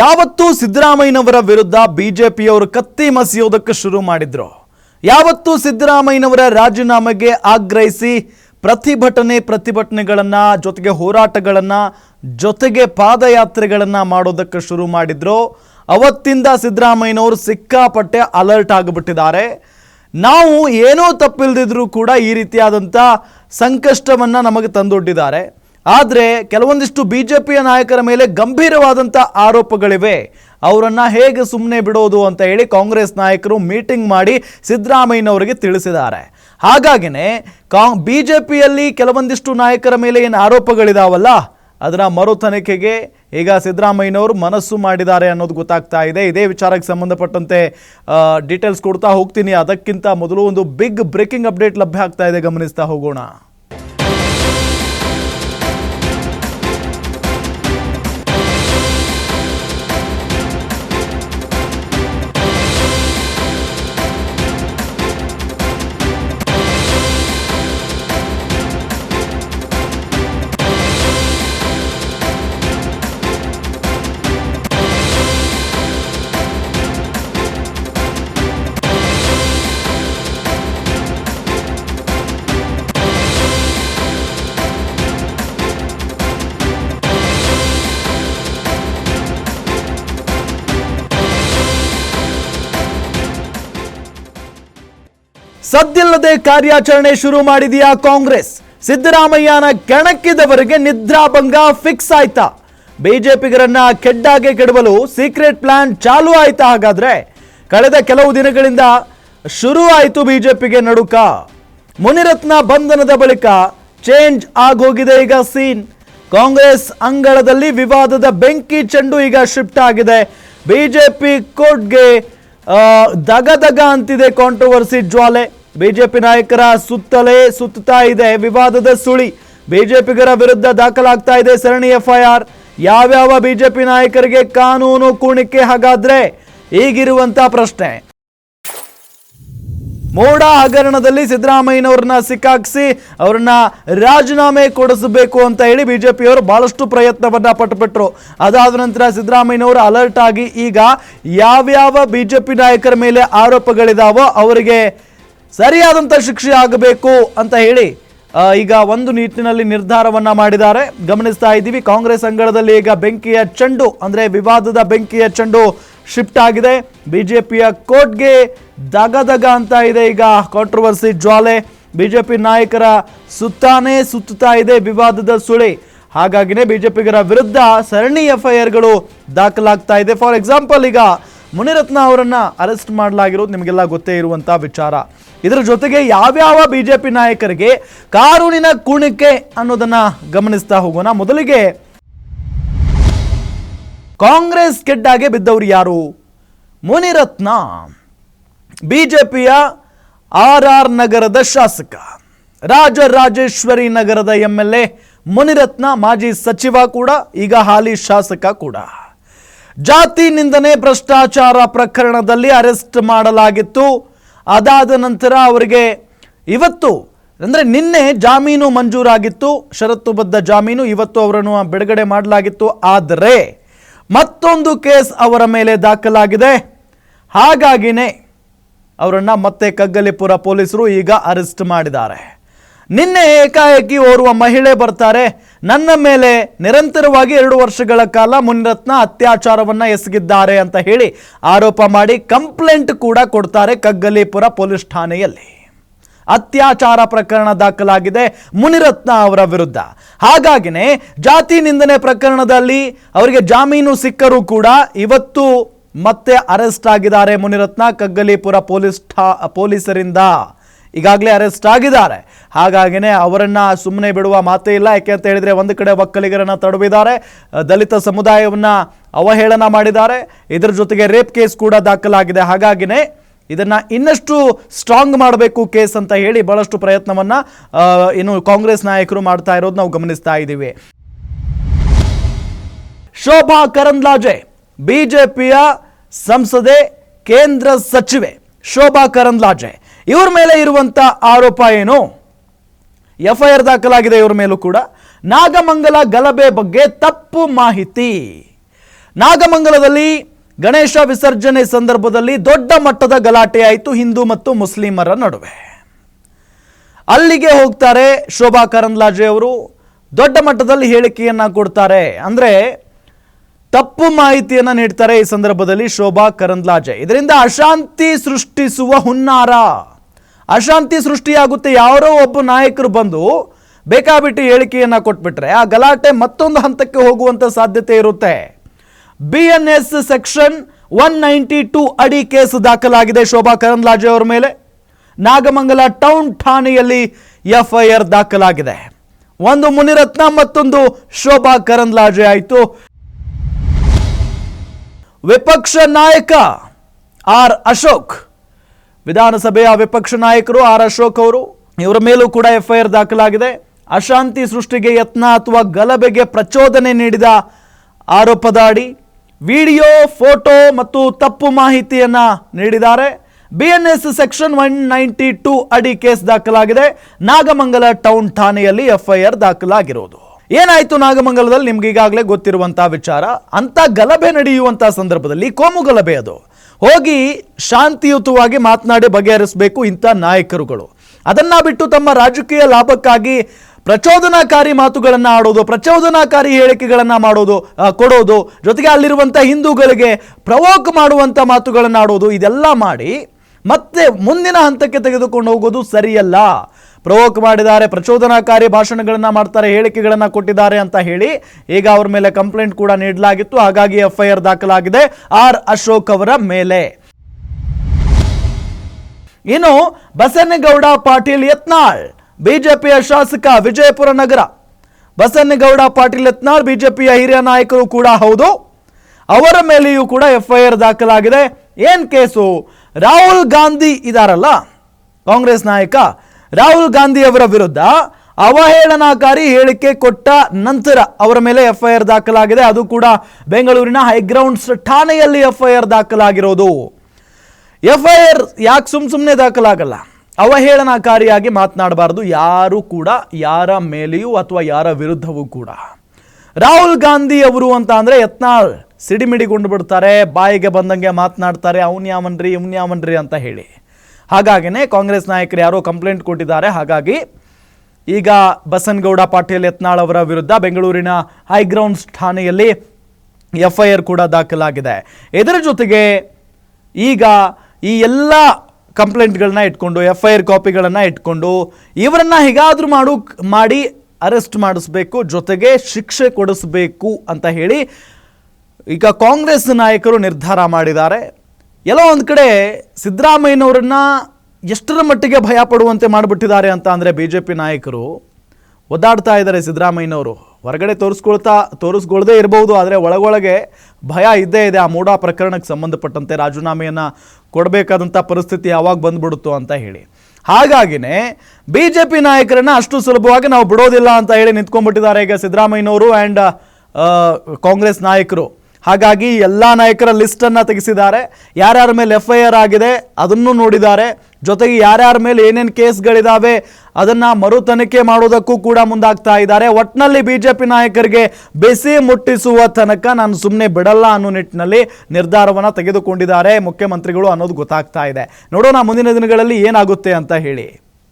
ಯಾವತ್ತೂ ಸಿದ್ದರಾಮಯ್ಯನವರ ವಿರುದ್ಧ ಬಿಜೆಪಿಯವರು ಕತ್ತಿ ಮಸಿಯೋದಕ್ಕೆ ಶುರು ಮಾಡಿದ್ರು. ಯಾವತ್ತೂ ಸಿದ್ದರಾಮಯ್ಯನವರ ರಾಜೀನಾಮೆಗೆ ಆಗ್ರಹಿಸಿ ಪ್ರತಿಭಟನೆ ಪ್ರತಿಭಟನೆಗಳನ್ನು, ಜೊತೆಗೆ ಹೋರಾಟಗಳನ್ನು, ಜೊತೆಗೆ ಪಾದಯಾತ್ರೆಗಳನ್ನು ಮಾಡೋದಕ್ಕೆ ಶುರು ಮಾಡಿದ್ರು. ಅವತ್ತಿಂದ ಸಿದ್ದರಾಮಯ್ಯನವರು ಸಿಕ್ಕಾಪಟ್ಟೆ ಅಲರ್ಟ್ ಆಗಿಬಿಟ್ಟಿದ್ದಾರೆ. ನಾವು ಏನೋ ತಪ್ಪಿಲ್ದಿದ್ರೂ ಕೂಡ ಈ ರೀತಿಯಾದಂಥ ಸಂಕಷ್ಟವನ್ನ ನಮಗೆ ತಂದೊಡ್ಡಿದ್ದಾರೆ. ಆದರೆ ಕೆಲವೊಂದಿಷ್ಟು ಬಿ ಜೆ ಪಿಯ ನಾಯಕರ ಮೇಲೆ ಗಂಭೀರವಾದಂಥ ಆರೋಪಗಳಿವೆ. ಅವರನ್ನು ಹೇಗೆ ಸುಮ್ಮನೆ ಬಿಡೋದು ಅಂತ ಹೇಳಿ ಕಾಂಗ್ರೆಸ್ ನಾಯಕರು ಮೀಟಿಂಗ್ ಮಾಡಿ ಸಿದ್ದರಾಮಯ್ಯನವರಿಗೆ ತಿಳಿಸಿದ್ದಾರೆ. ಹಾಗಾಗಿನೇ ಜೆ ಪಿಯಲ್ಲಿ ಕೆಲವೊಂದಿಷ್ಟು ನಾಯಕರ ಮೇಲೆ ಏನು ಆರೋಪಗಳಿದಾವಲ್ಲ ಅದರ ಮರು ತನಿಖೆಗೆ ಈಗ ಸಿದ್ದರಾಮಯ್ಯನವರು ಮನಸ್ಸು ಮಾಡಿದ್ದಾರೆ ಅನ್ನೋದು ಗೊತ್ತಾಗ್ತಾ ಇದೆ. ಇದೇ ವಿಚಾರಕ್ಕೆ ಸಂಬಂಧಪಟ್ಟಂತೆ ಡೀಟೇಲ್ಸ್ ಕೊಡ್ತಾ ಹೋಗ್ತೀನಿ. ಅದಕ್ಕಿಂತ ಮೊದಲು ಒಂದು ಬಿಗ್ ಬ್ರೇಕಿಂಗ್ ಅಪ್ಡೇಟ್ ಲಭ್ಯ ಆಗ್ತಾ ಇದೆ. ಗಮನಿಸ್ತಾ ಹೋಗೋಣ. ಸದ್ದಿಲ್ಲದೆ ಕಾರ್ಯಾಚರಣೆ ಶುರು ಮಾಡಿದೆಯಾ ಕಾಂಗ್ರೆಸ್? ಸಿದ್ದರಾಮಯ್ಯನ ಕೆಣಕಿದವರಿಗೆ ನಿದ್ರಾಭಂಗ ಫಿಕ್ಸ್ ಆಯ್ತಾ? ಬಿಜೆಪಿಗರನ್ನ ಕೆಡ್ಡಾಗೆ ಕೆಡವಲು ಸೀಕ್ರೆಟ್ ಪ್ಲಾನ್ ಚಾಲು ಆಯ್ತಾ ಹಾಗಾದ್ರೆ? ಕಳೆದ ಕೆಲವು ದಿನಗಳಿಂದ ಶುರು ಆಯಿತು ಬಿಜೆಪಿಗೆ ನಡುಕ. ಮುನಿರತ್ನ ಬಂಧನದ ಬಳಿಕ ಚೇಂಜ್ ಆಗೋಗಿದೆ ಈಗ ಸೀನ್. ಕಾಂಗ್ರೆಸ್ ಅಂಗಳದಲ್ಲಿ ವಿವಾದದ ಬೆಂಕಿ ಚೆಂಡು ಈಗ ಶಿಫ್ಟ್ ಆಗಿದೆ. ಬಿಜೆಪಿ ಕೋರ್ಟ್ಗೆ ದಗದಗ ದಗ ದಗ ಅಂತಿದೆ ಕಾಂಟ್ರವರ್ಸಿ ಜ್ವಾಲೆ. ಬಿಜೆಪಿ ನಾಯಕರ ಸುತ್ತಲೇ ಸುತ್ತಾ ಇದೆ, ವಿವಾದದ ಸುಳಿ. ಬಿಜೆಪಿಗರ ವಿರುದ್ಧ ದಾಖಲಾಗ್ತಾ ಇದೆ ಸರಣಿ ಎಫ್ಐಆರ್. ಯಾವ್ಯಾವ ಬಿಜೆಪಿ ನಾಯಕರಿಗೆ ಕಾನೂನು ಕುಣಿಕೆ ಹಾಗಾದ್ರೆ? ಈಗಿರುವಂತ ಪ್ರಶ್ನೆ. ಮೋಡ ಹಗರಣದಲ್ಲಿ ಸಿದ್ದರಾಮಯ್ಯನವ್ರನ್ನ ಸಿಕ್ಕಾಕ್ಸಿ ಅವ್ರನ್ನ ರಾಜೀನಾಮೆ ಕೊಡಿಸಬೇಕು ಅಂತ ಹೇಳಿ ಬಿಜೆಪಿಯವರು ಬಹಳಷ್ಟು ಪ್ರಯತ್ನವನ್ನ ಪಟ್ಟುಬಿಟ್ರು. ಅದಾದ ನಂತರ ಸಿದ್ದರಾಮಯ್ಯನವರು ಅಲರ್ಟ್ ಆಗಿ ಈಗ ಯಾವ್ಯಾವ ಬಿಜೆಪಿ ನಾಯಕರ ಮೇಲೆ ಆರೋಪಗಳಿದಾವೋ ಅವರಿಗೆ ಸರಿಯಾದಂಥ ಶಿಕ್ಷೆ ಆಗಬೇಕು ಅಂತ ಹೇಳಿ ಈಗ ಒಂದು ನಿಟ್ಟಿನಲ್ಲಿ ನಿರ್ಧಾರವನ್ನ ಮಾಡಿದ್ದಾರೆ. ಗಮನಿಸ್ತಾ ಇದ್ದೀವಿ, ಕಾಂಗ್ರೆಸ್ ಅಂಗಳದಲ್ಲಿ ಈಗ ಬೆಂಕಿಯ ಚೆಂಡು, ಅಂದರೆ ವಿವಾದದ ಬೆಂಕಿಯ ಚೆಂಡು ಶಿಫ್ಟ್ ಆಗಿದೆ. ಬಿಜೆಪಿಯ ಕೋರ್ಟ್ಗೆ ದಗ ದಗ ಅಂತ ಇದೆ ಈಗ ಕಾಂಟ್ರವರ್ಸಿ ಜ್ವಾಲೆ. ಬಿಜೆಪಿ ನಾಯಕರ ಸುತ್ತಾನೇ ಸುತ್ತುತ್ತಾ ಇದೆ ವಿವಾದದ ಸುಳಿ. ಹಾಗಾಗಿನೇ ಬಿಜೆಪಿಗರ ವಿರುದ್ಧ ಸರಣಿ ಎಫ್ಐಆರ್ಗಳು ದಾಖಲಾಗ್ತಾ ಇದೆ. ಫಾರ್ ಎಕ್ಸಾಂಪಲ್ ಈಗ ಮುನಿರತ್ನ ಅವರನ್ನು ಅರೆಸ್ಟ್ ಮಾಡಲಾಗಿರೋದು ನಿಮಗೆಲ್ಲ ಗೊತ್ತೇ ಇರುವಂಥ ವಿಚಾರ. ಇದರ ಜೊತೆಗೆ ಯಾವ್ಯಾವ ಬಿಜೆಪಿ ನಾಯಕರಿಗೆ ಕಾನೂನಿನ ಕುಣಿಕೆ ಅನ್ನೋದನ್ನ ಗಮನಿಸ್ತಾ ಹೋಗೋಣ. ಮೊದಲಿಗೆ ಕಾಂಗ್ರೆಸ್ ಕೆಡ್ಡಾಗೆ ಬಿದ್ದವರು ಯಾರು? ಮುನಿರತ್ನ, ಬಿಜೆಪಿಯ ಆರ್ ಆರ್ ನಗರದ ಶಾಸಕ, ರಾಜರಾಜೇಶ್ವರಿ ನಗರದ ಎಂ ಎಲ್ ಎ, ಮುನಿರತ್ನ ಮಾಜಿ ಸಚಿವ ಕೂಡ, ಈಗ ಹಾಲಿ ಶಾಸಕ ಕೂಡ. ಜಾತಿ ನಿಂದನೆ ಭ್ರಷ್ಟಾಚಾರ ಪ್ರಕರಣದಲ್ಲಿ ಅರೆಸ್ಟ್ ಮಾಡಲಾಗಿತ್ತು. ಅದಾದ ನಂತರ ಅವರಿಗೆ ಇವತ್ತು, ಅಂದರೆ ನಿನ್ನೆ ಜಾಮೀನು ಮಂಜೂರಾಗಿತ್ತು. ಷರತ್ತುಬದ್ಧ ಜಾಮೀನು ಇವತ್ತು ಅವರನ್ನು ಬಿಡುಗಡೆ ಮಾಡಲಾಗಿತ್ತು. ಆದರೆ ಮತ್ತೊಂದು ಕೇಸ್ ಅವರ ಮೇಲೆ ದಾಖಲಾಗಿದೆ. ಹಾಗಾಗಿನೇ ಅವರನ್ನು ಮತ್ತೆ ಕಗ್ಗಲಿಪುರ ಪೊಲೀಸರು ಈಗ ಅರೆಸ್ಟ್ ಮಾಡಿದ್ದಾರೆ. ನಿನ್ನೆ ಏಕಾಏಕಿ ಓರ್ವ ಮಹಿಳೆ ಬರ್ತಾರೆ. ನನ್ನ ಮೇಲೆ ನಿರಂತರವಾಗಿ ಎರಡು ವರ್ಷಗಳ ಕಾಲ ಮುನಿರತ್ನ ಅತ್ಯಾಚಾರವನ್ನ ಎಸಗಿದ್ದಾರೆ ಅಂತ ಹೇಳಿ ಆರೋಪ ಮಾಡಿ ಕಂಪ್ಲೇಂಟ್ ಕೂಡ ಕೊಡ್ತಾರೆ ಕಗ್ಗಲೀಪುರ ಪೊಲೀಸ್ ಠಾಣೆಯಲ್ಲಿ. ಅತ್ಯಾಚಾರ ಪ್ರಕರಣ ದಾಖಲಾಗಿದೆ ಮುನಿರತ್ನ ಅವರ ವಿರುದ್ಧ. ಹಾಗಾಗಿನೇ ಜಾತಿ ನಿಂದನೆ ಪ್ರಕರಣದಲ್ಲಿ ಅವರಿಗೆ ಜಾಮೀನು ಸಿಕ್ಕರೂ ಕೂಡ ಇವತ್ತು ಮತ್ತೆ ಅರೆಸ್ಟ್ ಆಗಿದ್ದಾರೆ ಮುನಿರತ್ನ ಕಗ್ಗಲೀಪುರ ಪೊಲೀಸ್ ಠಾ, ಪೊಲೀಸರಿಂದ. ಈಗಾಗಲೇ ಅರೆಸ್ಟ್ ಆಗಿದ್ದಾರೆ. ಹಾಗಾಗಿನೇ ಅವರನ್ನು ಸುಮ್ಮನೆ ಬಿಡುವ ಮಾತೇ ಇಲ್ಲ. ಯಾಕೆ ಅಂತ ಹೇಳಿದ್ರೆ ಒಂದು ಕಡೆ ಒಕ್ಕಲಿಗರನ್ನು ತಡವಿದ್ದಾರೆ. ದಲಿತ ಸಮುದಾಯವನ್ನ ಅವಹೇಳನ ಮಾಡಿದ್ದಾರೆ. ಇದರ ಜೊತೆಗೆ ರೇಪ್ ಕೇಸ್ ಕೂಡ ದಾಖಲಾಗಿದೆ. ಹಾಗಾಗಿನೇ ಇದನ್ನ ಇನ್ನಷ್ಟು ಸ್ಟ್ರಾಂಗ್ ಮಾಡಬೇಕು ಕೇಸ್ ಅಂತ ಹೇಳಿ ಬಹಳಷ್ಟು ಪ್ರಯತ್ನವನ್ನ ಇನ್ನು ಕಾಂಗ್ರೆಸ್ ನಾಯಕರು ಮಾಡ್ತಾ ಇರೋದು ನಾವು ಗಮನಿಸ್ತಾ ಇದ್ದೀವಿ. ಶೋಭಾ ಕರಂದ್ಲಾಜೆ, ಬಿಜೆಪಿಯ ಸಂಸದೆ, ಕೇಂದ್ರ ಸಚಿವೆ ಶೋಭಾ ಕರಂದ್ಲಾಜೆ. ಇವ್ರ ಮೇಲೆ ಇರುವಂಥ ಆರೋಪ ಏನು? ಎಫ್ ಐ ಆರ್ ದಾಖಲಾಗಿದೆ ಇವ್ರ ಮೇಲೂ ಕೂಡ. ನಾಗಮಂಗಲ ಗಲಭೆ ಬಗ್ಗೆ ತಪ್ಪು ಮಾಹಿತಿ. ನಾಗಮಂಗಲದಲ್ಲಿ ಗಣೇಶ ವಿಸರ್ಜನೆ ಸಂದರ್ಭದಲ್ಲಿ ದೊಡ್ಡ ಮಟ್ಟದ ಗಲಾಟೆ ಆಯಿತು ಹಿಂದೂ ಮತ್ತು ಮುಸ್ಲಿಮರ ನಡುವೆ. ಅಲ್ಲಿಗೆ ಹೋಗ್ತಾರೆ ಶೋಭಾ ಕರಂದ್ಲಾಜೆ ಅವರು. ದೊಡ್ಡ ಮಟ್ಟದಲ್ಲಿ ಹೇಳಿಕೆಯನ್ನು ಕೊಡ್ತಾರೆ. ಅಂದರೆ ತಪ್ಪು ಮಾಹಿತಿಯನ್ನು ನೀಡ್ತಾರೆ ಈ ಸಂದರ್ಭದಲ್ಲಿ ಶೋಭಾ ಕರಂದ್ಲಾಜೆ. ಇದರಿಂದ ಅಶಾಂತಿ ಸೃಷ್ಟಿಸುವ ಹುನ್ನಾರ. ಅಶಾಂತಿ ಸೃಷ್ಟಿಯಾಗುತ್ತೆ, ಯಾರೋ ಒಬ್ಬ ನಾಯಕರು ಬಂದು ಬೇಕಾಬಿಟ್ಟು ಹೇಳಿಕೆಯನ್ನು ಕೊಟ್ಬಿಟ್ರೆ ಆ ಗಲಾಟೆ ಮತ್ತೊಂದು ಹಂತಕ್ಕೆ ಹೋಗುವಂತ ಸಾಧ್ಯತೆ ಇರುತ್ತೆ. B N S section one ninety two ಅಡಿ ಕೇಸ್ ದಾಖಲಾಗಿದೆ. ಶೋಭಾ ಕರಂದ್ಲಾಜೆ ಅವರ ಮೇಲೆ. ನಾಗಮಂಗಲ ಟೌನ್ ಠಾಣೆಯಲ್ಲಿ ಎಫ್ಐಆರ್ ದಾಖಲಾಗಿದೆ. ಒಂದು ಮುನಿರತ್ನ, ಮತ್ತೊಂದು ಶೋಭಾ ಕರಂದ್ಲಾಜೆ ಆಯಿತು. ವಿಪಕ್ಷ ನಾಯಕ ಆರ್ ಅಶೋಕ್ ವಿಧಾನಸಭೆಯ ವಿಪಕ್ಷ ನಾಯಕರು ಆರ್ ಅಶೋಕ್ ಅವರು, ಇವರ ಮೇಲೂ ಕೂಡ ಎಫ್ಐಆರ್ ದಾಖಲಾಗಿದೆ. ಅಶಾಂತಿ ಸೃಷ್ಟಿಗೆ ಯತ್ನ ಅಥವಾ ಗಲಭೆಗೆ ಪ್ರಚೋದನೆ ನೀಡಿದ ಆರೋಪದ ಅಡಿ ವಿಡಿಯೋ, ಫೋಟೋ ಮತ್ತು ತಪ್ಪು ಮಾಹಿತಿಯನ್ನ ನೀಡಿದ್ದಾರೆ. B N S section one ninety two ಅಡಿ ಕೇಸ್ ದಾಖಲಾಗಿದೆ. ನಾಗಮಂಗಲ ಟೌನ್ ಠಾಣೆಯಲ್ಲಿ ಎಫ್ಐಆರ್ ದಾಖಲಾಗಿರೋದು ಏನಾಯ್ತು ನಾಗಮಂಗಲದಲ್ಲಿ? ನಿಮ್ಗೆ ಈಗಾಗಲೇ ಗೊತ್ತಿರುವಂತಹ ವಿಚಾರ. ಅಂತ ಗಲಭೆ ನಡೆಯುವಂತಹ ಸಂದರ್ಭದಲ್ಲಿ ಕೋಮು ಗಲಭೆ ಅದು. ಹೋಗಿ ಶಾಂತಿಯುತವಾಗಿ ಮಾತನಾಡಿ ಬಗೆಹರಿಸಬೇಕು ಇಂಥ ನಾಯಕರುಗಳು. ಅದನ್ನ ಬಿಟ್ಟು ತಮ್ಮ ರಾಜಕೀಯ ಲಾಭಕ್ಕಾಗಿ ಪ್ರಚೋದನಾಕಾರಿ ಮಾತುಗಳನ್ನು ಆಡೋದು, ಪ್ರಚೋದನಾಕಾರಿ ಹೇಳಿಕೆಗಳನ್ನು ಮಾಡೋದು ಕೊಡೋದು, ಜೊತೆಗೆ ಅಲ್ಲಿರುವಂಥ ಹಿಂದೂಗಳಿಗೆ ಪ್ರವೋಕ್ ಮಾಡುವಂಥ ಮಾತುಗಳನ್ನು ಆಡೋದು, ಇದೆಲ್ಲ ಮಾಡಿ ಮತ್ತೆ ಮುಂದಿನ ಹಂತಕ್ಕೆ ತೆಗೆದುಕೊಂಡು ಹೋಗೋದು ಸರಿಯಲ್ಲ. ಪ್ರವೋಕ್ ಮಾಡಿದ್ದಾರೆ, ಪ್ರಚೋದನಾಕಾರಿ ಭಾಷಣಗಳನ್ನು ಮಾಡ್ತಾರೆ, ಹೇಳಿಕೆಗಳನ್ನು ಕೊಟ್ಟಿದ್ದಾರೆ ಅಂತ ಹೇಳಿ ಈಗ ಅವ್ರ ಮೇಲೆ ಕಂಪ್ಲೇಂಟ್ ಕೂಡ ನೀಡಲಾಗಿತ್ತು. ಹಾಗಾಗಿ ಎಫ್ಐಆರ್ ದಾಖಲಾಗಿದೆ. ಆರ್ ಅಶೋಕ್ ಅವರ ಮೇಲೆ. ಇನ್ನು ಬಸನಗೌಡ ಪಾಟೀಲ್ ಯತ್ನಾಳ್, ಬಿಜೆಪಿಯ ಶಾಸಕ ವಿಜಯಪುರ ನಗರ. ಬಸನಗೌಡ ಪಾಟೀಲ್ ಯತ್ನಾಳ್, ಬಿಜೆಪಿಯ ಹಿರಿಯ ನಾಯಕರು ಕೂಡ ಹೌದು. ಅವರ ಮೇಲೆಯೂ ಕೂಡ ಎಫ್ಐಆರ್ ದಾಖಲಾಗಿದೆ. ಏನ್ ಕೇಸು? ರಾಹುಲ್ ಗಾಂಧಿ ಇದಾರಲ್ಲ? ಕಾಂಗ್ರೆಸ್ ನಾಯಕ ರಾಹುಲ್ ಗಾಂಧಿ ಅವರ ವಿರುದ್ಧ ಅವಹೇಳನಕಾರಿ ಹೇಳಿಕೆ ಕೊಟ್ಟ ನಂತರ ಅವರ ಮೇಲೆ ಎಫ್ಐಆರ್ ದಾಖಲಾಗಿದೆ. ಅದು ಕೂಡ ಬೆಂಗಳೂರಿನ ಹೈಗ್ರೌಂಡ್ಸ್ ಠಾಣೆಯಲ್ಲಿ ಎಫ್ಐಆರ್ ದಾಖಲಾಗಿರೋದು. ಎಫ್ಐಆರ್ ಯಾಕೆ ಸುಮ್ ಸುಮ್ಮನೆ ದಾಖಲಾಗಲ್ಲ? ಅವಹೇಳನಕಾರಿಯಾಗಿ ಮಾತನಾಡಬಾರದು. ಯಾರು ಕೂಡ, ಯಾರ ಮೇಲೆಯೂ ಅಥವಾ ಯಾರ ವಿರುದ್ಧವೂ ಕೂಡ. ರಾಹುಲ್ ಗಾಂಧಿ ಅವರು ಅಂತ ಅಂದರೆ ಯತ್ನಾಳ್ ಸಿಡಿಮಿಡಿಗೊಂಡು ಬಿಡ್ತಾರೆ, ಬಾಯಿಗೆ ಬಂದಂಗೆ ಮಾತನಾಡ್ತಾರೆ ಅವನ್ಯಾವನ್ರಿ ಯಾವನ್ರಿ, ಇವ್ನ್ ಯಾವನ್ರಿ ಅಂತ ಹೇಳಿ. ಹಾಗಾಗಿನೇ ಕಾಂಗ್ರೆಸ್ ನಾಯಕರು ಯಾರೋ ಕಂಪ್ಲೇಂಟ್ ಕೊಟ್ಟಿದ್ದಾರೆ. ಹಾಗಾಗಿ ಈಗ ಬಸನ್ಗೌಡ ಪಾಟೀಲ್ ಯತ್ನಾಳ್ ಅವರ ವಿರುದ್ಧ ಬೆಂಗಳೂರಿನ ಹೈಗ್ರೌಂಡ್ಸ್ ಠಾಣೆಯಲ್ಲಿ ಎಫ್ಐಆರ್ ಕೂಡ ದಾಖಲಾಗಿದೆ. ಇದರ ಜೊತೆಗೆ ಈಗ ಈ ಎಲ್ಲ ಕಂಪ್ಲೇಂಟ್ಗಳನ್ನ ಇಟ್ಕೊಂಡು ಎಫ್ ಐ ಆರ್ ಕಾಪಿಗಳನ್ನು ಇಟ್ಕೊಂಡು ಇವರನ್ನ ಹೇಗಾದರೂ ಮಾಡು, ಮಾಡಿ ಅರೆಸ್ಟ್ ಮಾಡಿಸ್ಬೇಕು, ಜೊತೆಗೆ ಶಿಕ್ಷೆ ಕೊಡಿಸ್ಬೇಕು ಅಂತ ಹೇಳಿ ಈಗ ಕಾಂಗ್ರೆಸ್ ನಾಯಕರು ನಿರ್ಧಾರ ಮಾಡಿದ್ದಾರೆ. ಎಲ್ಲೋ ಒಂದು ಕಡೆ ಸಿದ್ದರಾಮಯ್ಯನವರನ್ನ ಎಷ್ಟರ ಮಟ್ಟಿಗೆ ಭಯ ಪಡುವಂತೆ ಮಾಡಿಬಿಟ್ಟಿದ್ದಾರೆ ಅಂತ ಅಂದರೆ ಬಿ ಜೆ ಪಿ ನಾಯಕರು ಒದ್ದಾಡ್ತಾ ಇದ್ದಾರೆ ಸಿದ್ದರಾಮಯ್ಯನವರು. ಹೊರಗಡೆ ತೋರಿಸ್ಕೊಳ್ತಾ ತೋರಿಸ್ಕೊಳ್ದೇ ಇರಬಹುದು ಆದರೆ ಒಳಗೊಳಗೆ ಭಯ ಇದ್ದೇ ಇದೆ ಆ ಮೂಡಾ ಪ್ರಕರಣಕ್ಕೆ ಸಂಬಂಧಪಟ್ಟಂತೆ ರಾಜೀನಾಮೆಯನ್ನು ಕೊಡಬೇಕಾದಂಥ ಪರಿಸ್ಥಿತಿ ಯಾವಾಗ ಬಂದ್ಬಿಡುತ್ತೋ ಅಂತ ಹೇಳಿ. ಹಾಗಾಗಿನೇ ಬಿ ಜೆ ಪಿ ನಾಯಕರನ್ನು ಅಷ್ಟು ಸುಲಭವಾಗಿ ನಾವು ಬಿಡೋದಿಲ್ಲ ಅಂತ ಹೇಳಿ ನಿಂತ್ಕೊಂಡ್ಬಿಟ್ಟಿದ್ದಾರೆ ಈಗ ಸಿದ್ದರಾಮಯ್ಯನವರು ಆ್ಯಂಡ್ ಕಾಂಗ್ರೆಸ್ ನಾಯಕರು. ಹಾಗಾಗಿ ಎಲ್ಲ ನಾಯಕರ ಲಿಸ್ಟನ್ನು ತೆಗೆಸಿದ್ದಾರೆ. ಯಾರ್ಯಾರ ಮೇಲೆ ಎಫ್ ಐ ಆರ್ ಆಗಿದೆ ಅದನ್ನು ನೋಡಿದ್ದಾರೆ. ಜೊತೆಗೆ ಯಾರ್ಯಾರ ಮೇಲೆ ಏನೇನು ಕೇಸ್ಗಳಿದ್ದಾವೆ ಅದನ್ನು ಮರು ತನಿಖೆ ಮಾಡೋದಕ್ಕೂ ಕೂಡ ಮುಂದಾಗ್ತಾ ಇದ್ದಾರೆ. ಒಟ್ಟಿನಲ್ಲಿ ಬಿ ಜೆ ಪಿ ನಾಯಕರಿಗೆ ಬೆಸಿ ಮುಟ್ಟಿಸುವ ತನಕ ನಾನು ಸುಮ್ಮನೆ ಬಿಡಲ್ಲ ಅನ್ನೋ ನಿಟ್ಟಿನಲ್ಲಿ ನಿರ್ಧಾರವನ್ನು ತೆಗೆದುಕೊಂಡಿದ್ದಾರೆ ಮುಖ್ಯಮಂತ್ರಿಗಳು ಅನ್ನೋದು ಗೊತ್ತಾಗ್ತಾ ಇದೆ. ನೋಡೋಣ ಮುಂದಿನ ದಿನಗಳಲ್ಲಿ ಏನಾಗುತ್ತೆ ಅಂತ ಹೇಳಿ.